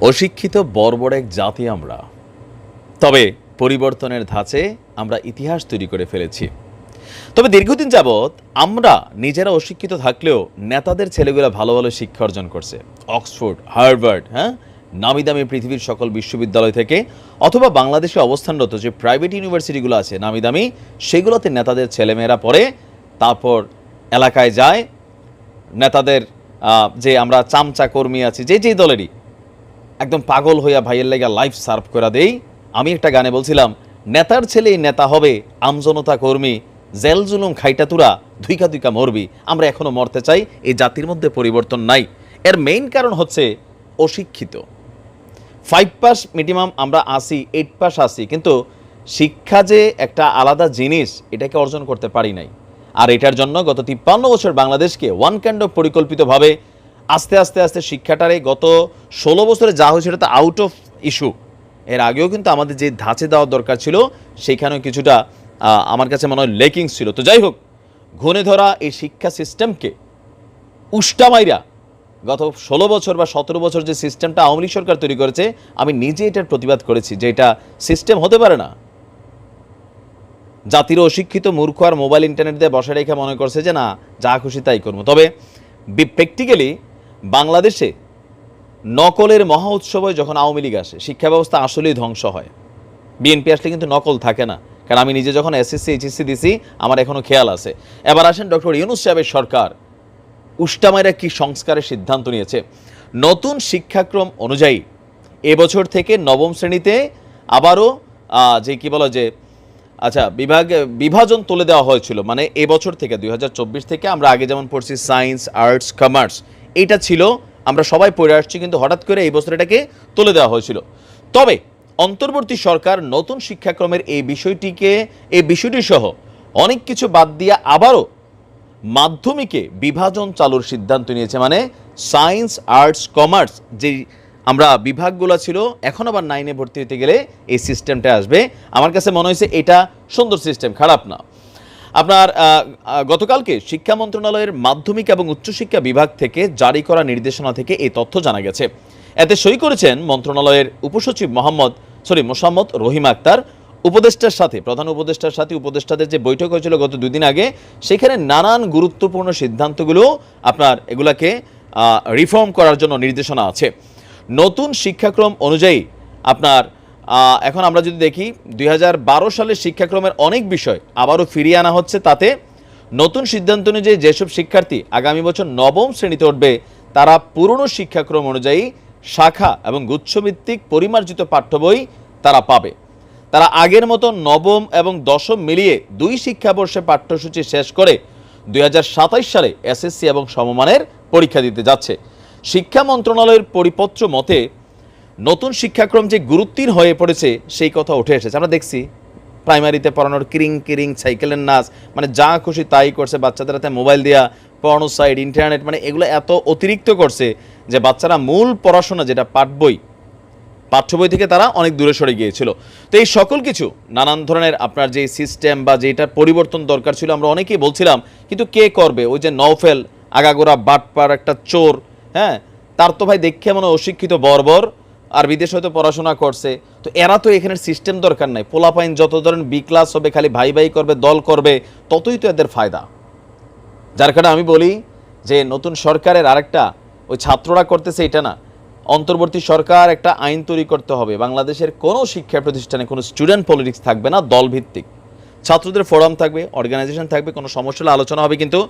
অশিক্ষিত বর্বর এক জাতি আমরা। তবে পরিবর্তনের ধাঁচে আমরা ইতিহাস তৈরি করে ফেলেছি। তবে দীর্ঘদিন যাবৎ আমরা নিজেরা অশিক্ষিত থাকলেও নেতাদের ছেলেগুলো ভালো ভালো শিক্ষা অর্জন করছে। অক্সফোর্ড, হার্ভার্ড হ্যাঁ? নামি দামি পৃথিবীর সকল বিশ্ববিদ্যালয় থেকে অথবা বাংলাদেশে অবস্থানরত যে প্রাইভেট ইউনিভার্সিটিগুলো আছে নামি দামি, সেগুলোতে নেতাদের ছেলেমেয়েরা পড়ে, তারপর এলাকায় যায়। নেতাদের যে আমরা চামচা কর্মী আছি, যে যেই দলেরই একদম পাগল হইয়া ভাইয়ের লেগা লাইফ সার্ভ করে দেই। আমি একটা গানে বলছিলাম, নেতার ছেলেই নেতা হবে, আমজনতা কর্মী, জেল জুলুম খাইটাতুরা ধুইকা ধুইকা মরবি। আমরা এখনও মরতে চাই, এই জাতির মধ্যে পরিবর্তন নাই। এর মেইন কারণ হচ্ছে অশিক্ষিত। ফাইভ পাস মিনিমাম আমরা আসি এইট পাস আসি কিন্তু শিক্ষা যে একটা আলাদা জিনিস, এটাকে অর্জন করতে পারি নাই। আর এটার জন্য গত তিপ্পান্ন বছর বাংলাদেশকে ওয়ান কাইন্ড অফ পরিকল্পিতভাবে আস্তে আস্তে আস্তে শিক্ষাটারে গত ষোলো বছরে যা হয়েছে এটা তো আউট অফ ইস্যু এর আগেও কিন্তু আমাদের যে ধাঁচে দেওয়ার দরকার ছিল সেইখানেও কিছুটা আমার কাছে মনে হয় লেকিংস ছিল। তো যাই হোক ঘনে ধরা এই শিক্ষা সিস্টেমকে উষ্টামাইরা গত ষোলো বছর বা সতেরো বছর যে সিস্টেমটা আওয়ামী লীগ সরকার তৈরি করেছে, আমি নিজে এটার প্রতিবাদ করেছি যে এটা সিস্টেম হতে পারে না। জাতির অশিক্ষিত মূর্খ আর মোবাইল ইন্টারনেট দিয়ে বসে রেখে মনে করছে যে না, যা খুশি তাই করব। তবে প্র্যাকটিক্যালি বাংলাদেশে নকলের মহা উৎসবে যখন আওয়ামী লীগ আসে, শিক্ষা ব্যবস্থা আসলেই ধ্বংস হয়। বিএনপি আসলে কিন্তু নকল থাকে না, কারণ আমি নিজে যখন এসএসসি এইচএসসি দিছি আমার এখনও খেয়াল আছে। এবার আসেন ডক্টর ইউনুস সাহেবের সরকার উষ্টামাইরা কি সংস্কারের সিদ্ধান্ত নিয়েছে? নতুন শিক্ষাক্রম অনুযায়ী এবছর থেকে নবম শ্রেণীতে আবারও যে কি বলো যে আচ্ছা বিভাগ, বিভাজন তুলে দেওয়া হয়েছিল। মানে এবছর থেকে, দুই হাজার চব্বিশ থেকে আমরা আগে যেমন পড়ছি সায়েন্স আর্টস কমার্স এইটা ছিল, আমরা সবাই পড়ে আসছি, কিন্তু হঠাৎ করে এই বছর এটাকে তুলে দেওয়া হয়েছিল। তবে, অন্তর্বর্তী সরকার নতুন শিক্ষাক্রমের এই বিষয়টিকে, এই বিষয়টি সহ অনেক কিছু বাদ দিয়ে আবারও মাধ্যমিকে বিভাজন চালুর সিদ্ধান্ত নিয়েছে। মানে সায়েন্স, আর্টস, কমার্স যে আমরা বিভাগগুলো ছিল, এখন আবার নাইনে ভর্তি হতে গেলে এই সিস্টেমটা আসবে। আমার কাছে মনে হয়েছে এটা সুন্দর সিস্টেম, খারাপ না। আপনার গতকালকে শিক্ষা মন্ত্রণালয়ের মাধ্যমিক এবং উচ্চশিক্ষা বিভাগ থেকে জারি করা নির্দেশনা থেকে এই তথ্য জানা গেছে। এতে সই করেছেন মন্ত্রণালয়ের উপসচিব মোহাম্মদ, সরি, মোসাম্মদ রহিম আক্তার। উপদেষ্টার সাথে, প্রধান উপদেষ্টার সাথে উপদেষ্টাদের যে বৈঠক হয়েছিল গত দুদিন আগে, সেখানে নানান গুরুত্বপূর্ণ সিদ্ধান্তগুলো আপনার এগুলাকে রিফর্ম করার জন্য নির্দেশনা আছে। নতুন শিক্ষাক্রম অনুযায়ী আপনার এখন আমরা যদি দেখি, দুই সালের শিক্ষাক্রমের অনেক বিষয় আবারও ফিরিয়ে আনা হচ্ছে। তাতে নতুন সিদ্ধান্ত অনুযায়ী যেসব শিক্ষার্থী আগামী বছর নবম শ্রেণীতে উঠবে, তারা পুরনো শিক্ষাক্রম অনুযায়ী শাখা এবং গুচ্ছভিত্তিক পরিমার্জিত পাঠ্য বই তারা পাবে। তারা আগের মতো নবম এবং দশম মিলিয়ে দুই শিক্ষাবর্ষে পাঠ্যসূচি শেষ করে দু হাজার সাতাশ সালে এসএসসি এবং সমমানের পরীক্ষা দিতে যাচ্ছে। শিক্ষা মন্ত্রণালয়ের পরিপত্র মতে নতুন শিক্ষাক্রম যে গুরুত্বহীন হয়ে পড়েছে, সেই কথা উঠে এসেছে। আমরা দেখছি প্রাইমারিতে পড়ানোর কিরিং কিরিং, সাইকেলের নাচ মানে যা খুশি তাই করছে, বাচ্চাদের হাতে মোবাইল দেওয়া পড়ানো সাইড ইন্টারনেট মানে এগুলো এত অতিরিক্ত করছে যে বাচ্চারা মূল পড়াশোনা যেটা পাঠ বই, পাঠ্য বই থেকে তারা অনেক দূরে সরে গিয়েছিল। তো এই সকল কিছু নানান ধরনের আপনার যে সিস্টেম বা যেটার পরিবর্তন দরকার ছিল, আমরা অনেকেই বলছিলাম, কিন্তু কে করবে? ওই যে নওফেল, আগাগোড়া, বাটপার, একটা চোর হ্যাঁ? তার তো ভাই দেখে মনে অশিক্ষিত বর্বর আর বিদেশ হয়তো পড়াশোনা করছে। তো এরা তো এখানে সিস্টেম দরকার নাই। পোলাপাইন যত ধরেন বি ক্লাস হবে, খালি ভাই ভাই করবে, দল করবে, ততই তো এদের ফায়দা। যার কারণে আমি বলি যে নতুন সরকারের আরেকটা, ওই ছাত্ররা করতেছে এটা না। অন্তর্বর্তী সরকার একটা আইন তৈরি করতে হবে। বাংলাদেশের কোনো শিক্ষা প্রতিষ্ঠানে কোনো স্টুডেন্ট পলিটিক্স থাকবে না, দলভিত্তিক। ছাত্রদের ফোরাম থাকবে অর্গানাইজেশন থাকবে, কোনো সমস্যা আলোচনা হবে কিন্তু